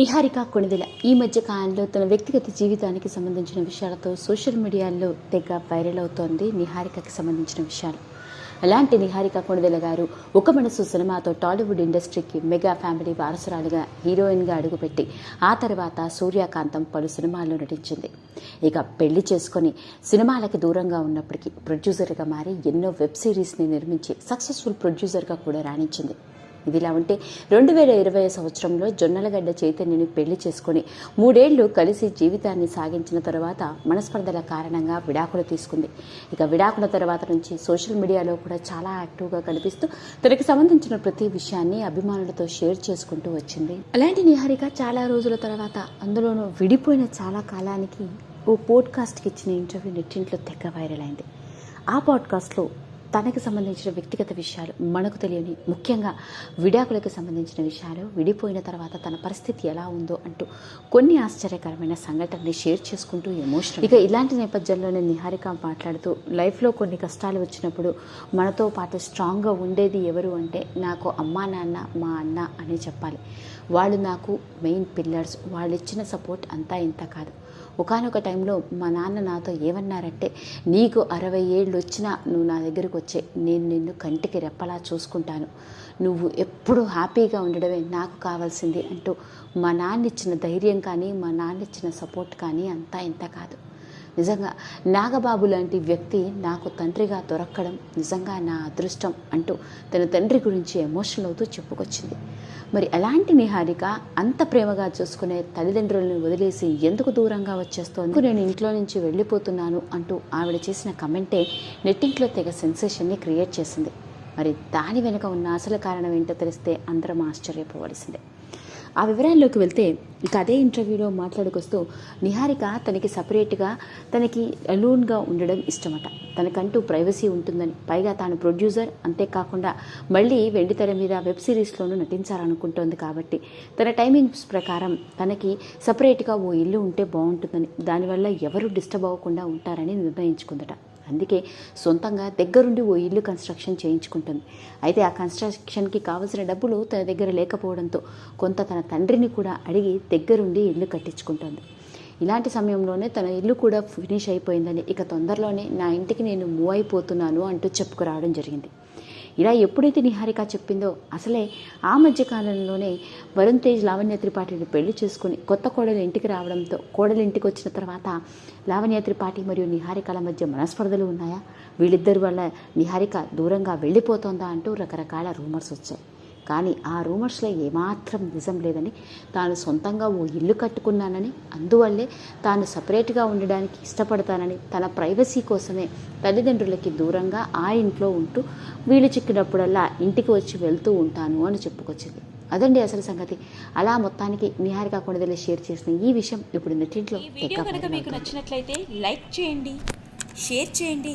నిహారిక కొణిదెల ఈ మధ్య కాలంలో తన వ్యక్తిగత జీవితానికి సంబంధించిన విషయాలతో సోషల్ మీడియాలో తెగ వైరల్ అవుతోంది నిహారికకి సంబంధించిన విషయాలు. అలాంటి నిహారిక కొణిదెల గారు ఒక మనసు సినిమాతో టాలీవుడ్ ఇండస్ట్రీకి మెగా ఫ్యామిలీ వారసురాలుగా హీరోయిన్గా అడుగుపెట్టి ఆ తర్వాత సూర్యకాంతం పలు సినిమాల్లో నటించింది. ఇక పెళ్ళి చేసుకొని సినిమాలకి దూరంగా ఉన్నప్పటికీ ప్రొడ్యూసర్గా మారి ఎన్నో వెబ్ సిరీస్ని నిర్మించి సక్సెస్ఫుల్ ప్రొడ్యూసర్గా కూడా రాణించింది. ఇదిలా ఉంటే రెండు వేల ఇరవై సంవత్సరంలో జొన్నలగడ్డ చైతన్యని పెళ్ళి చేసుకుని మూడేళ్ళు కలిసి జీవితాన్ని సాగించిన తర్వాత మనస్పర్ధల కారణంగా విడాకులు తీసుకుంది. ఇక విడాకుల తర్వాత నుంచి సోషల్ మీడియాలో కూడా చాలా యాక్టివ్గా కనిపిస్తూ తనకి సంబంధించిన ప్రతి విషయాన్ని అభిమానులతో షేర్ చేసుకుంటూ వచ్చింది. అలాంటి నిహారిక చాలా రోజుల తర్వాత అందులోనూ విడిపోయిన చాలా కాలానికి ఓ పోడ్కాస్ట్కి ఇచ్చిన ఇంటర్వ్యూ నెట్టింట్లో తెగ వైరల్ అయింది. ఆ పాడ్కాస్ట్లో తనకు సంబంధించిన వ్యక్తిగత విషయాలు మనకు తెలియని ముఖ్యంగా విడాకులకు సంబంధించిన విషయాలు విడిపోయిన తర్వాత తన పరిస్థితి ఎలా ఉందో అంటూ కొన్ని ఆశ్చర్యకరమైన సంఘటనని షేర్ చేసుకుంటూ ఎమోషనల్. ఇక ఇలాంటి నేపథ్యంలోనే నిహారిక మాట్లాడుతూ లైఫ్లో కొన్ని కష్టాలు వచ్చినప్పుడు మనతో పాటు స్ట్రాంగ్గా ఉండేది ఎవరు అంటే నాకు అమ్మా నాన్న మా అన్న అనే చెప్పాలి. వాళ్ళు నాకు మెయిన్ పిల్లర్స్ వాళ్ళు ఇచ్చిన సపోర్ట్ అంతా ఇంత కాదు. ఒకనొక టైంలో మా నాన్న నాతో ఏమన్నారంటే నీకు అరవై ఏళ్ళు వచ్చినా నువ్వు నా దగ్గరకు వచ్చే. నేను నిన్ను కంటికి రెప్పలా చూసుకుంటాను. నువ్వు ఎప్పుడూ హ్యాపీగా ఉండడమే నాకు కావాల్సింది అంటూ మా నాన్న ఇచ్చిన ధైర్యం కానీ మా నాన్న ఇచ్చిన సపోర్ట్ కానీ అంతా ఇంత కాదు. నిజంగా నాగబాబు లాంటి వ్యక్తి నాకు తండ్రిగా దొరక్కడం నిజంగా నా అదృష్టం అంటూ తన తండ్రి గురించి ఎమోషనల్ అవుతూ చెప్పుకొచ్చింది. మరి అలాంటి నిహారిక అంత ప్రేమగా చూసుకునే తల్లిదండ్రులను వదిలేసి ఎందుకు దూరంగా వచ్చేస్తోంది? నేను ఇంట్లో నుంచి వెళ్ళిపోతున్నాను? అంటూ ఆవిడ చేసిన కమెంటే నెట్టింట్లో తెగ సెన్సేషన్ని క్రియేట్ చేసింది. మరి దాని వెనుక ఉన్న అసలు కారణం ఏంటో తెలిస్తే అందరం ఆశ్చర్యపోవలసిందే. ఆ వివరాల్లోకి వెళ్తే ఇక అదే ఇంటర్వ్యూలో మాట్లాడుకొస్తూ నిహారిక తనకి సపరేట్గా తనకి అలూన్గా ఉండడం ఇష్టమట. తనకంటూ ప్రైవసీ ఉంటుందని పైగా తాను ప్రొడ్యూసర్ అంతేకాకుండా మళ్ళీ వెండితెర మీద వెబ్ సిరీస్లోనూ నటించాలనుకుంటోంది కాబట్టి తన టైమింగ్స్ ప్రకారం తనకి సపరేట్గా ఓ ఇల్లు ఉంటే బాగుంటుందని దానివల్ల ఎవరు డిస్టర్బ్ అవ్వకుండా ఉంటారని నిర్ణయించుకుందట. అందుకే సొంతంగా దగ్గరుండి ఓ ఇల్లు కన్స్ట్రక్షన్ చేయించుకుంటుంది. అయితే ఆ కన్స్ట్రక్షన్కి కావలసిన డబ్బులు తన దగ్గర లేకపోవడంతో కొంత తన తండ్రిని కూడా అడిగి దగ్గరుండి ఇల్లు కట్టించుకుంటుంది. ఇలాంటి సమయంలోనే తన ఇల్లు కూడా ఫినిష్ అయిపోయిందని ఇక తొందరలోనే నా ఇంటికి నేను మూవ్ అయిపోతున్నాను అంటూ చెప్పుకురావడం జరిగింది. ఇలా ఎప్పుడైతే నిహారిక చెప్పిందో అసలే ఆ మధ్యకాలంలోనే వరుణ్ తేజ్ లావణ్య త్రిపాఠిని పెళ్ళి చేసుకుని కొత్త కోడలు ఇంటికి రావడంతో కోడలు ఇంటికి వచ్చిన తర్వాత లావణ్య త్రిపాఠి మరియు నిహారికల మధ్య మనస్పర్ధలు ఉన్నాయా? వీళ్ళిద్దరి వల్ల నిహారిక దూరంగా వెళ్ళిపోతోందా అంటూ రకరకాల రూమర్స్ వచ్చాయి. కానీ ఆ రూమర్స్లో ఏమాత్రం నిజం లేదని తాను సొంతంగా ఓ ఇల్లు కట్టుకున్నానని అందువల్లే తాను సపరేట్గా ఉండడానికి ఇష్టపడతానని తన ప్రైవసీ కోసమే తల్లిదండ్రులకి దూరంగా ఆ ఇంట్లో ఉంటూ వీలు చిక్కినప్పుడల్లా ఇంటికి వచ్చి వెళ్తూ ఉంటాను అని చెప్పుకొచ్చింది. అదండి అసలు సంగతి. అలా మొత్తానికి నిహారిక కొణిదెల షేర్ చేసిన ఈ విషయం ఇప్పుడు నెట్టింట్లో మీకు నచ్చినట్లయితే లైక్ చేయండి షేర్ చేయండి